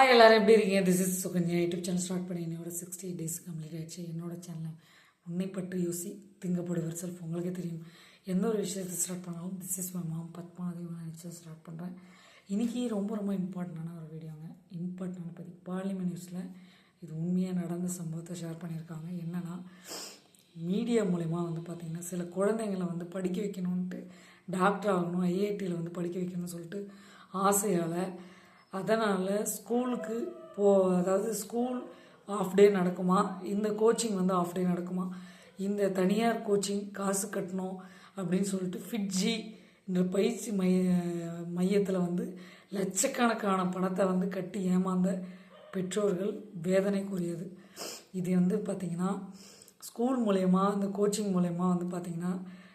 Hi எல்லோரும் எப்படி இருக்கீங்க? This is Sukanya. YouTube channel start பண்ணி என்னோட சிக்ஸ்டி டேஸ் கம்ப்ளீட் ஆயிடுச்சு. என்னோட சேனல் உன்னை பற்றி யோசி திங்கப்படுவர் செல்ஃப் உங்களுக்கே தெரியும். எந்த ஒரு விஷயத்தை ஸ்டார்ட் பண்ணாலும் this is my mom Padmavathi நினச்சி ஸ்டார்ட் பண்ணுறேன் இன்றைக்கி ரொம்ப ரொம்ப இம்பார்ட்டண்டான ஒரு வீடியோங்க இம்பார்ட்டன்ட் பற்றி பார்லிமெண்ட் நியூஸில் இது உண்மையாக நடந்த சம்பவத்தை ஷேர் பண்ணியிருக்காங்க. என்னென்னா மீடியா மூலிமா வந்து பார்த்திங்கன்னா சில குழந்தைங்களை வந்து படிக்க வைக்கணுன்ட்டு டாக்டர் ஆகணும் ஐஐடியில் வந்து படிக்க வைக்கணும்னு சொல்லிட்டு ஆசையால் அதனால் ஸ்கூலுக்கு போ அதாவது ஸ்கூல் ஆஃப் டே நடக்குமா? இந்த கோச்சிங் வந்து ஆஃப் டே நடக்குமா? இந்த தனியார் கோச்சிங் காசு கட்டணும் அப்படின்னு சொல்லிட்டு ஃபிட்ஜி என்ற பயிற்சி மைய மையத்தில் வந்து லட்சக்கணக்கான பணத்தை வந்து கட்டி ஏமாந்த பெற்றோர்கள் வேதனைக்குரியது. இது வந்து பார்த்திங்கன்னா ஸ்கூல் மூலயமா இந்த கோச்சிங் மூலயமா வந்து பார்த்திங்கன்னா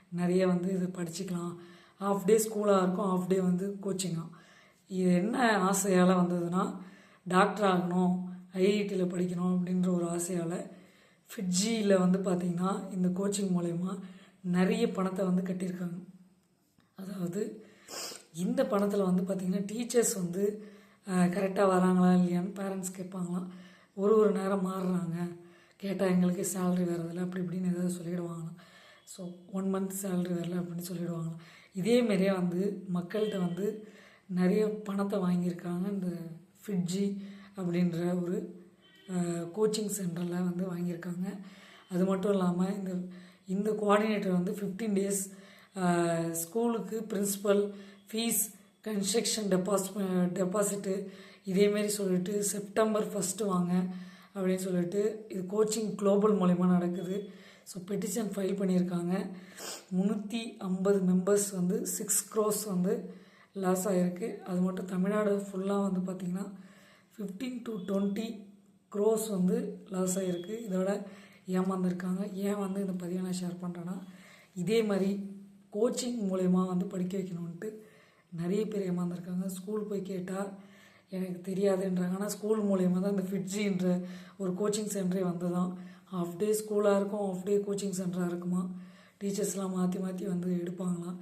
நிறைய வந்து இது படிச்சுக்கலாம். ஆஃப் டே ஸ்கூலாக இருக்கும் ஆஃப் டே வந்து கோச்சிங்காக இது என்ன ஆசையால் வந்ததுன்னா டாக்டர் ஆகணும் ஐஐடியில் படிக்கணும் அப்படின்ற ஒரு ஆசையால் ஃபிட்ஜியில் வந்து பார்த்திங்கன்னா இந்த கோச்சிங் மூலயமா நிறைய பணத்தை வந்து கட்டியிருக்காங்க. அதாவது இந்த பணத்தில் வந்து பார்த்திங்கன்னா டீச்சர்ஸ் வந்து கரெக்டாக வராங்களா இல்லையான்னு பேரண்ட்ஸ் கேட்பாங்களாம். ஒரு ஒரு நேரம் மாறுறாங்க. கேட்டால் எங்களுக்கு சேலரி வரதில்லை அப்படி இப்படின்னு ஏதாவது சொல்லிவிடுவாங்களாம் ஸோ ஒன் மந்த் சேலரி வரல அப்படின்னு சொல்லிவிடுவாங்களாம் இதேமாரியே வந்து மக்கள்கிட்ட வந்து நிறைய பணத்தை வாங்கியிருக்காங்க. இந்த ஃபிட்ஜி அப்படின்ற ஒரு கோச்சிங் சென்டரில் வந்து வாங்கியிருக்காங்க. அது மட்டும் இல்லாமல் இந்த இந்த கோஆர்டினேட்டர் வந்து ஃபிஃப்டீன் டேஸ் ஸ்கூலுக்கு பிரின்ஸிபல் ஃபீஸ் கன்ஸ்ட்ரக்ஷன் டெபாஸ் டெபாசிட்டு இதேமாரி சொல்லிட்டு செப்டம்பர் ஃபஸ்ட்டு வாங்க அப்படின்னு சொல்லிட்டு இது கோச்சிங் குளோபல் மூலயமா நடக்குது. ஸோ பெட்டிஷன் ஃபைல் பண்ணியிருக்காங்க. முந்நூற்றி ஐம்பது மெம்பர்ஸ் வந்து சிக்ஸ் க்ரோஸ் வந்து லாஸ் ஆகிருக்கு அது மட்டும் தமிழ்நாடு ஃபுல்லாக வந்து பார்த்திங்கன்னா ஃபிஃப்டீன் டு டுவெண்ட்டி க்ரோஸ் வந்து லாஸ் ஆகிருக்கு இதோட ஏமாந்துருக்காங்க. ஏன் வந்து இந்த பதிவை நான் ஷேர் பண்ணுறேன்னா இதே மாதிரி கோச்சிங் மூலயமா வந்து படிக்க வைக்கணுன்ட்டு நிறைய பேர் ஏமாந்துருக்காங்க. ஸ்கூல் போய் கேட்டால் எனக்கு தெரியாதுன்றாங்க. ஆனால் ஸ்கூல் மூலயமா தான் இந்த ஃபிட்ஜின்ற ஒரு கோச்சிங் சென்டரே வந்து தான் ஆஃப் டே ஸ்கூலாக இருக்கும் ஆஃப் டே கோச்சிங் சென்டராக இருக்குமா? டீச்சர்ஸ்லாம் மாற்றி மாற்றி வந்து எடுப்பாங்களாம்.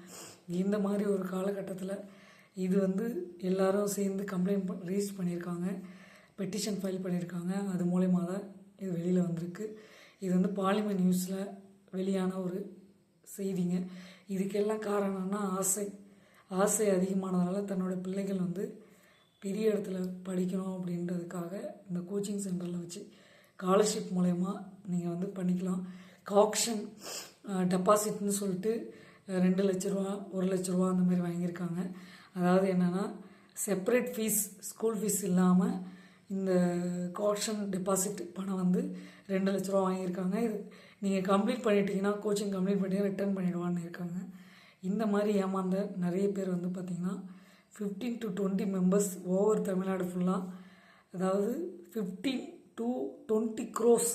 இந்த மாதிரி ஒரு காலகட்டத்தில் இது வந்து எல்லாரும் சேர்ந்து கம்ப்ளைண்ட் ப ரீச் பண்ணியிருக்காங்க. பெட்டிஷன் ஃபைல் பண்ணியிருக்காங்க. அது மூலயமா தான் இது வெளியில் வந்திருக்கு. இது வந்து பாலிமர் நியூஸில் வெளியான ஒரு செய்திங்க. இதுக்கெல்லாம் காரணம்னா ஆசை. ஆசை அதிகமானதுனால தன்னோட பிள்ளைகள் வந்து பெரிய இடத்துல படிக்கணும் அப்படின்றதுக்காக இந்த கோச்சிங் சென்டரில் வச்சு ஸ்காலர்ஷிப் மூலயமா நீங்கள் வந்து பண்ணிக்கலாம். காக்ஷன் டெபாசிட்னு சொல்லிட்டு ரெண்டு லட்ச ரூபா ஒரு லட்ச ரூபா அந்த மாதிரி வாங்கியிருக்காங்க. அதாவது என்னென்னா செப்பரேட் ஃபீஸ் ஸ்கூல் ஃபீஸ் இல்லாமல் இந்த காஷன் டெபாசிட் பணம் வந்து ரெண்டு லட்ச ரூபா வாங்கியிருக்காங்க. இது நீங்கள் கம்ப்ளீட் பண்ணிட்டீங்கன்னா கோச்சிங் கம்ப்ளீட் பண்ணி ரிட்டர்ன் பண்ணிடுவான்னு இருக்காங்க. இந்த மாதிரி ஏமாந்த நிறைய பேர் வந்து பார்த்திங்கன்னா fifteen to twenty members over Tamil Nadu ஃபுல்லாக அதாவது ஃபிஃப்டீன் டு டுவெண்ட்டி க்ரோஸ்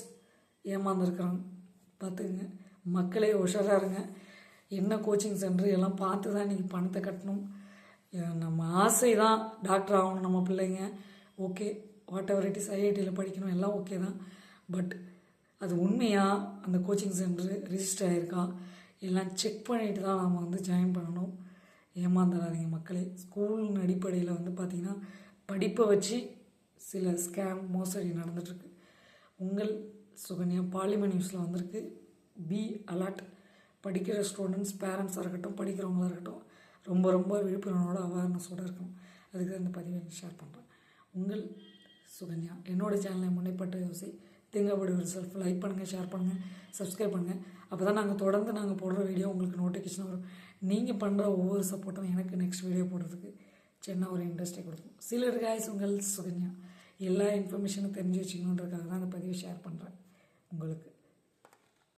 ஏமாந்துருக்குறாங்க. பார்த்துங்க மக்களே உஷாராக இருங்க. என்ன கோச்சிங் சென்டர் எல்லாம் பார்த்து தான் நீங்கள் பணத்தை கட்டணும். நம்ம ஆசை தான் டாக்டர் ஆகணும் நம்ம பிள்ளைங்க. Okay whatever it is ஐஐடியில் படிக்கணும் எல்லாம் ஓகே தான். பட் அது உண்மையாக அந்த கோச்சிங் சென்டர் ரிஜிஸ்டர் ஆகிருக்கா எல்லாம் செக் பண்ணிட்டு தான் நாம் வந்து ஜாயின் பண்ணணும். ஏமாந்துடாதீங்க மக்களே. ஸ்கூலின் அடிப்படையில் வந்து பார்த்திங்கன்னா படிப்பை வச்சு சில ஸ்கேம் மோசடி நடந்துகிட்ருக்கு உங்கள் சுகன்யா பார்லிமெண்ட் நியூஸில் வந்திருக்கு. பி அலர்ட் படிக்கிற ஸ்டூடெண்ட்ஸ் பேரண்ட்ஸாக இருக்கட்டும் படிக்கிறவங்களாக இருக்கட்டும் ரொம்ப ரொம்ப விழிப்புணர்வோட அவேர்னஸோடு இருக்கணும். அதுக்கு தான் இந்த பதிவை ஷேர் பண்ணுறேன் உங்கள் சுகன்யா என்னோடய சேனலை முன்னேற்பட்ட யோசி திங்கப்படி ஒரு செல்ஃப் லைக் பண்ணுங்கள் ஷேர் பண்ணுங்கள் சப்ஸ்கிரைப் பண்ணுங்கள் அப்போ தான் நாங்கள் தொடர்ந்து நாங்கள் போடுற வீடியோ உங்களுக்கு நோட்டிஃபிகேஷன் வரும். நீங்கள் பண்ணுற ஒவ்வொரு சப்போர்ட்டும் எனக்கு நெக்ஸ்ட் வீடியோ போடுறதுக்கு சின்ன ஒரு இன்ட்ரெஸ்ட்டை கொடுக்கும். சிலர் காய்ஸ் உங்கள் சுகன்யா எல்லா இன்ஃபர்மேஷனும் தெரிஞ்சு வச்சுக்கணுன்றதுக்காக தான் அந்த பதிவை ஷேர் பண்ணுறேன் உங்களுக்கு